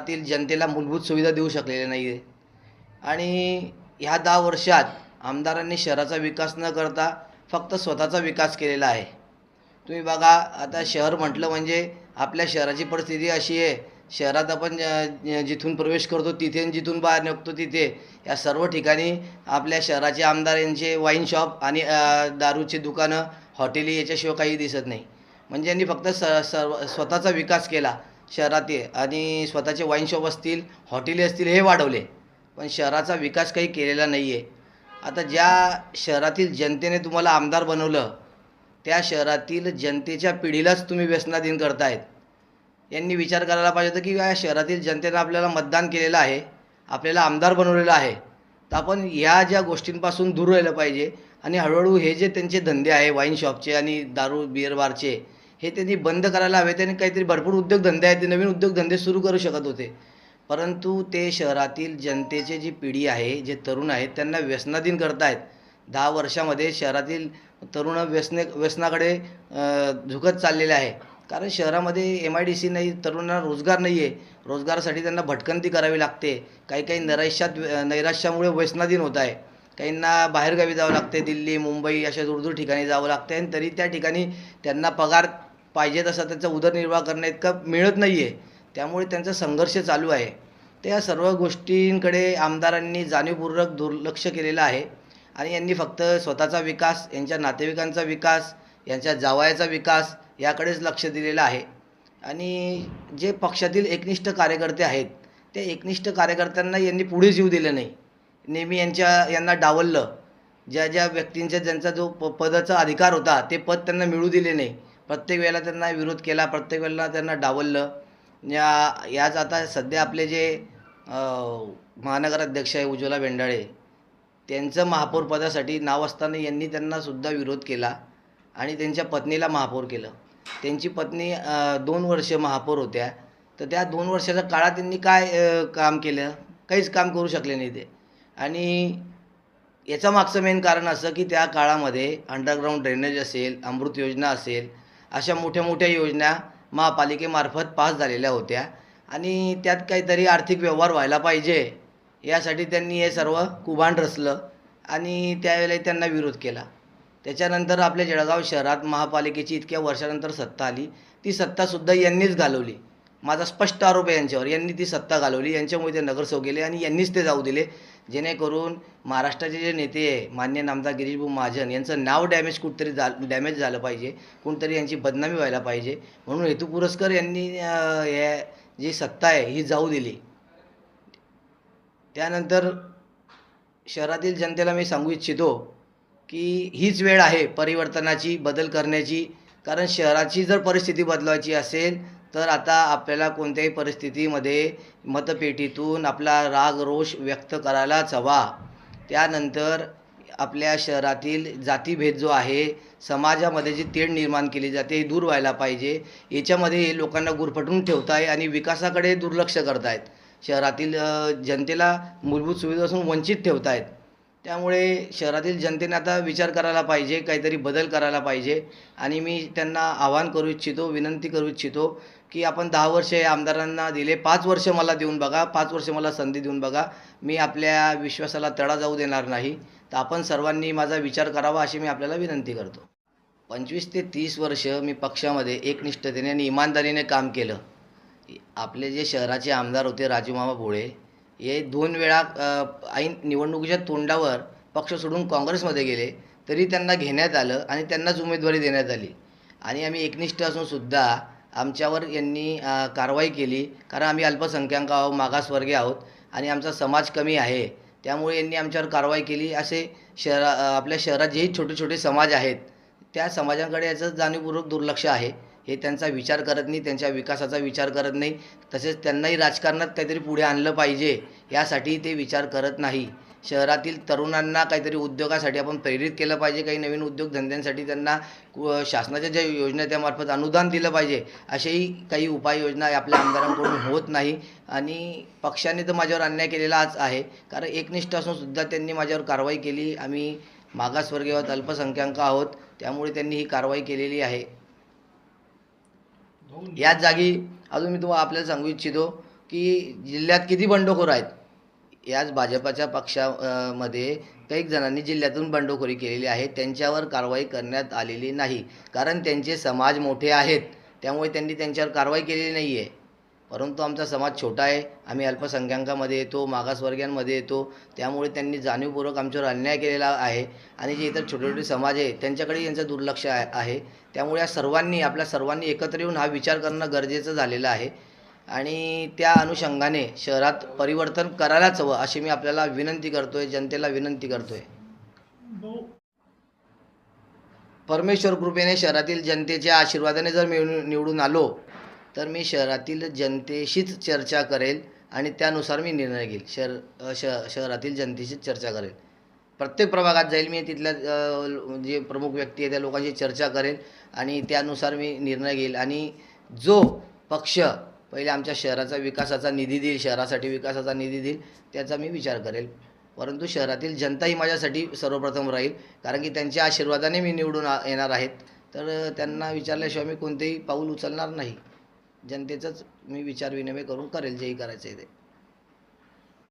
शहरातील जनतेला मूलभूत सुविधा देऊ शकलेल्या नाही आहे आणि ह्या दहा वर्षात आमदारांनी शहराचा विकास न करता फक्त स्वतःचा विकास केलेला आहे. तुम्ही बघा आता शहर म्हटलं म्हणजे आपल्या शहराची परिस्थिती अशी आहे. शहरात आपण जिथून प्रवेश करतो तिथे जिथून बाहेर निघतो तिथे. या सर्व ठिकाणी आपल्या शहराचे आमदार यांचे वाईन शॉप आणि दारूचे दारूची दुकानं हॉटेली याच्याशिवाय काही दिसत नाही. म्हणजे यांनी फक्त स सर्व स्वतःचा विकास केला. शहरातील आणि स्वतःचे वाईन शॉप असतील हॉटेली असतील हे वाढवले. पण शहराचा विकास काही केलेला नाही आहे आता ज्या शहरातील जनतेने तुम्हाला आमदार बनवलं त्या शहरातील जनतेच्या पिढीलाच तुम्ही व्यसनाधीन करतायत. यांनी विचार करायला पाहिजे होता की या शहरातील जनतेनं आपल्याला मतदान केलेलं आहे आपल्याला आमदार बनवलेलं आहे. तर आपण या ज्या गोष्टींपासून दूर राहिलं पाहिजे आणि हळूहळू हे जे त्यांचे धंदे आहे वाईन शॉपचे आणि दारू बिअर बारचे हे त्यांनी बंद करायला हवे त्यांनी काहीतरी भरपूर उद्योगधंदे आहेत ते नवीन उद्योगधंदे सुरू करू शकत होते. परंतु ते शहरातील जनतेचे जी पिढी आहे जे तरुण आहेत त्यांना व्यसनाधीन करतायत दहा वर्षामध्ये शहरातील तरुण व्यसने व्यसनाकडे झुकत चाललेले आहे. कारण शहरामध्ये एम आय डी सी नाही तरुणांना रोजगार नाही आहे रोजगारासाठी त्यांना भटकंती करावी लागते. काही काही नैराश्यात नैराश्यामुळे व्यसनाधीन होत आहे. काहींना बाहेरगावी जावं लागते दिल्ली मुंबई अशा दूरदूर ठिकाणी जावं लागते आणि तरी त्या ठिकाणी त्यांना पगार पाहिजे तसा त्याचा उदरनिर्वाह करण्या इतका मिळत नाही आहे त्यामुळे त्यांचा संघर्ष चालू आहे. तर या सर्व गोष्टींकडे आमदारांनी जाणीवपूर्वक दुर्लक्ष केलेलं आहे. आणि यांनी फक्त स्वतःचा विकास यांच्या नातेवाईकांचा विकास यांच्या जावयाचा विकास याकडेच लक्ष दिलेलं आहे. आणि जे पक्षातील एकनिष्ठ कार्यकर्ते आहेत त्या एकनिष्ठ कार्यकर्त्यांना यांनी पुढे जीव दिलं नाही. नेहमी यांच्या यांना डावललं. ज्या ज्या व्यक्तींचा ज्यांचा जो प पदाचा अधिकार होता ते पद त्यांना मिळू दिले नाही. प्रत्येक वेळेला त्यांना विरोध केला प्रत्येक वेळेला त्यांना डावललं. या याच आता सध्या आपले जे महानगराध्यक्ष आहे उज्ज्वला बेंडाळे त्यांचं महापौरपदासाठी नाव असताना यांनी त्यांनासुद्धा विरोध केला आणि त्यांच्या पत्नीला महापौर केलं. त्यांची पत्नी दोन वर्ष महापौर होत्या. तर त्या दोन वर्षाच्या काळात त्यांनी काय काम केलं? काहीच काम करू शकले नाही ते. आणि याचा मागचं मेन कारण असं की त्या काळामध्ये अंडरग्राऊंड ड्रेनेज असेल अमृत योजना असेल अशा मोठ्या मोठ्या योजना महापालिकेमार्फत पास झालेल्या होत्या. आणि त्यात काहीतरी आर्थिक व्यवहार व्हायला पाहिजे यासाठी त्यांनी हे सर्व कुभांड रचलं आणि त्यावेळेला त्यांना विरोध केला. त्याच्यानंतर आपल्या जळगाव शहरात महापालिकेची इतक्या वर्षानंतर सत्ता आली. ती सत्तासुद्धा यांनीच घालवली. माझा स्पष्ट आरोप आहे यांच्यावर. यांनी ती सत्ता घालवली. यांच्यामुळे ते नगरसेवक गेले आणि यांनीच ते जाऊ दिले. जेणेकरून महाराष्ट्राचे जे नेते आहे मान्य नामदार गिरीशभाऊ महाजन यांचं नाव डॅमेज कुठतरी जा डॅमेज झालं पाहिजे. कोणतरी यांची बदनामी व्हायला पाहिजे. म्हणून हेतू पुरस्कर यांनी हे जी सत्ता आहे ही जाऊ दिली. त्यानंतर शहरातील जनतेला मी सांगू इच्छितो की हीच वेळ आहे परिवर्तनाची बदल करण्याची. कारण शहराची जर परिस्थिती बदलायची असेल तर आता आपल्याला कोणत्याही परिस्थितीमध्ये मतपेटीतून आपला राग रोष व्यक्त करायलाच हवा. त्यानंतर आपल्या शहरातील जातीभेद जो आहे समाजामध्ये जी तेढ निर्माण केली जाते हे दूर व्हायला पाहिजे. याच्यामध्ये लोकांना गुरफटून ठेवत आहे आणि विकासाकडे दुर्लक्ष करतायत. शहरातील जनतेला मूलभूत सुविधापासून वंचित ठेवत आहेत त्यामुळे शहरातील जनतेने आता विचार करायला पाहिजे काहीतरी बदल करायला पाहिजे. आणि मी त्यांना आवाहन करू इच्छितो विनंती करू इच्छितो की आपण दहा वर्ष या आमदारांना दिले पाच वर्ष मला देऊन बघा पाच वर्ष मला संधी देऊन बघा. मी आपल्या विश्वासाला तडा जाऊ देणार नाही. तर आपण सर्वांनी माझा विचार करावा अशी मी आपल्याला विनंती करतो. पंचवीस ते तीस वर्ष मी पक्षामध्ये एकनिष्ठतेने आणि इमानदारीने काम केलं. आपले जे शहराचे आमदार होते राजूमामा भोळे हे दोन वेळा ऐन निवडणुकीच्या तोंडावर पक्ष सोडून काँग्रेसमध्ये गेले तरी त्यांना घेण्यात आलं आणि त्यांनाच उमेदवारी देण्यात आली. आणि आम्ही एकनिष्ठ असूनसुद्धा आमच्यावर यांनी कारवाई केली. कारण आम्ही अल्पसंख्याक आहोत मागासवर्गीय आहोत आणि आमचा समाज कमी आहे. त्यामुळे यांनी आमच्यावर कारवाई केली. असे शहरा आपल्या शहरात जेही छोटे छोटे समाज आहेत त्या समाजाकडे याचं जाणीवपूर्वक दुर्लक्ष आहे. हे त्यांचा विचार करत नाही त्यांच्या विकासाचा विचार करत नाही. तसेच त्यांनाही राजकारणात काहीतरी पुढे आणलं पाहिजे यासाठी ते विचार करत नाही. शहरातील तरुणांना काहीतरी उद्योगासाठी आपण प्रेरित केलं पाहिजे काही नवीन उद्योगधंद्यांसाठी त्यांना शासनाच्या ज्या योजना त्यामार्फत अनुदान दिलं पाहिजे अशाही काही उपाययोजना आपल्या आमदारांकडून होत नाही. आणि पक्षाने तर माझ्यावर अन्याय केलेलाच आहे. कारण एकनिष्ठ असून सुद्धा त्यांनी माझ्यावर कारवाई केली. आम्ही मागासवर्गीय आहोत अल्पसंख्याक आहोत. त्यामुळे त्यांनी ही कारवाई केलेली आहे. याच जागी अजून मी तुम्हाला आपल्याला सांगू इच्छितो की जिल्ह्यात किती बंडखोर आहेत? याच भाजपाच्या पक्षा मध्ये कैक जणांनी जिल्ह्यातून बंडखोरी केलेली आहे. त्यांच्यावर कारवाई करण्यात आलेली नाही. कारण त्यांचे समाज मोठे आहेत. त्यामुळे त्यांनी त्यांच्यावर कारवाई केलेली नाही आहे परंतु आमचा समाज छोटा आहे. आम्ही अल्पसंख्याकामध्ये येतो मागासवर्गीयांमध्ये येतो. त्यामुळे त्यांनी जाणीवपूर्वक आमच्यावर अन्याय केलेला आहे. आणि जे इतर छोटे छोटे समाज आहे त्यांच्याकडे यांचं दुर्लक्ष आहे. त्यामुळे या सर्वांनी आपल्या सर्वांनी एकत्र येऊन हा विचार करणं गरजेचं झालेलं आहे. आणि त्या अनुषंगाने शहरात परिवर्तन करायलाच हवं अशी मी आपल्याला विनंती करतोय जनतेला विनंती करतोय. परमेश्वर कृपेने शहरातील जनतेच्या आशीर्वादाने जर मी निवडून आलो तर मी शहरातील जनतेशीच चर्चा करेल आणि त्यानुसार मी निर्णय घेईल. शहर श शहरातील जनतेशीच चर्चा करेल. प्रत्येक प्रभागात जाईल मी तिथल्या जे प्रमुख व्यक्ती आहे त्या लोकांशी चर्चा करेल आणि त्यानुसार मी निर्णय घेईल. आणि जो पक्ष पहिले आमच्या शहराचा विकासाचा निधी देईल शहरासाठी विकासाचा निधी देईल त्याचा मी विचार करेल. परंतु शहरातील जनता ही माझ्यासाठी सर्वप्रथम राहील कारण की त्यांच्या आशीर्वादाने मी निवडून येणार आहेत. तर त्यांना विचारल्याशिवाय मी कोणतेही पाऊल उचलणार नाही. जनतेचाच मी विचार विनिमय करून करेल जेही करायचं आहे ते.